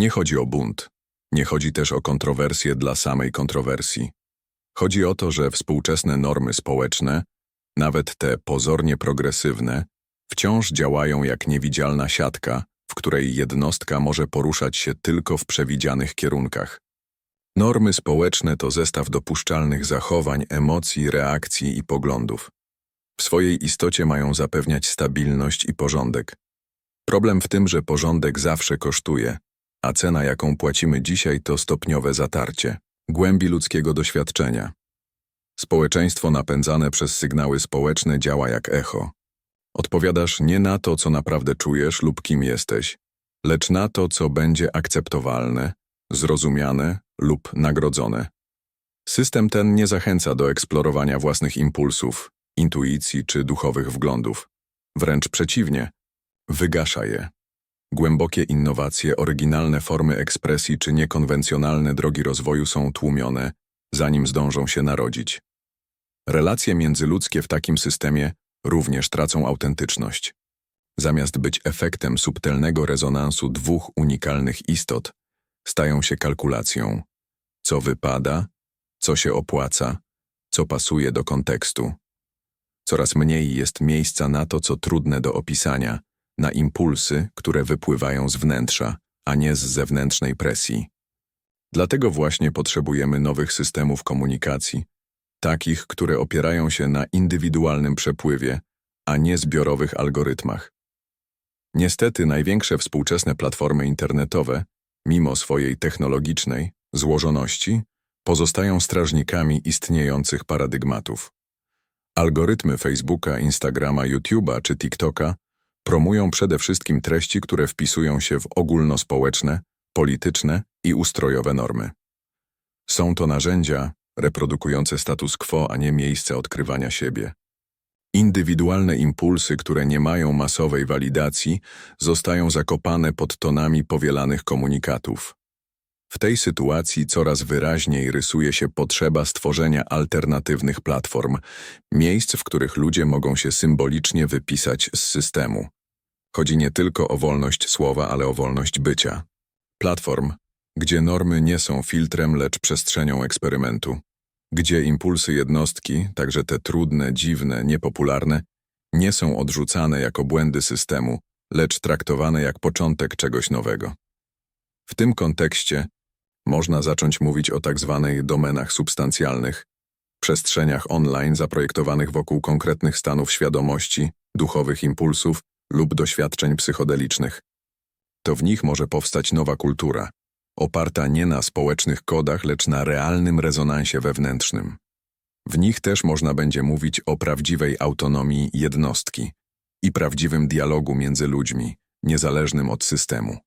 Nie chodzi o bunt. Nie chodzi też o kontrowersje dla samej kontrowersji. Chodzi o to, że współczesne normy społeczne, nawet te pozornie progresywne, wciąż działają jak niewidzialna siatka, w której jednostka może poruszać się tylko w przewidzianych kierunkach. Normy społeczne to zestaw dopuszczalnych zachowań, emocji, reakcji i poglądów. W swojej istocie mają zapewniać stabilność i porządek. Problem w tym, że porządek zawsze kosztuje, a cena, jaką płacimy dzisiaj, to stopniowe zatarcie głębi ludzkiego doświadczenia. Społeczeństwo napędzane przez sygnały społeczne działa jak echo. Odpowiadasz nie na to, co naprawdę czujesz lub kim jesteś, lecz na to, co będzie akceptowalne, zrozumiane lub nagrodzone. System ten nie zachęca do eksplorowania własnych impulsów, intuicji czy duchowych wglądów. Wręcz przeciwnie, wygasza je. Głębokie innowacje, oryginalne formy ekspresji czy niekonwencjonalne drogi rozwoju są tłumione, zanim zdążą się narodzić. Relacje międzyludzkie w takim systemie również tracą autentyczność. Zamiast być efektem subtelnego rezonansu dwóch unikalnych istot, stają się kalkulacją. Co wypada, co się opłaca, co pasuje do kontekstu. Coraz mniej jest miejsca na to, co trudne do opisania, na impulsy, które wypływają z wnętrza, a nie z zewnętrznej presji. Dlatego właśnie potrzebujemy nowych systemów komunikacji, takich, które opierają się na indywidualnym przepływie, a nie zbiorowych algorytmach. Niestety największe współczesne platformy internetowe, mimo swojej technologicznej złożoności, pozostają strażnikami istniejących paradygmatów. Algorytmy Facebooka, Instagrama, YouTube'a czy TikToka promują przede wszystkim treści, które wpisują się w ogólnospołeczne, polityczne i ustrojowe normy. Są to narzędzia reprodukujące status quo, a nie miejsce odkrywania siebie. Indywidualne impulsy, które nie mają masowej walidacji, zostają zakopane pod tonami powielanych komunikatów. W tej sytuacji coraz wyraźniej rysuje się potrzeba stworzenia alternatywnych platform, miejsc, w których ludzie mogą się symbolicznie wypisać z systemu. Chodzi nie tylko o wolność słowa, ale o wolność bycia. Platform, gdzie normy nie są filtrem, lecz przestrzenią eksperymentu. Gdzie impulsy jednostki, także te trudne, dziwne, niepopularne, nie są odrzucane jako błędy systemu, lecz traktowane jak początek czegoś nowego. W tym kontekście można zacząć mówić o tak zwanych domenach substancjalnych, przestrzeniach online zaprojektowanych wokół konkretnych stanów świadomości, duchowych impulsów lub doświadczeń psychodelicznych. To w nich może powstać nowa kultura, oparta nie na społecznych kodach, lecz na realnym rezonansie wewnętrznym. W nich też można będzie mówić o prawdziwej autonomii jednostki i prawdziwym dialogu między ludźmi, niezależnym od systemu.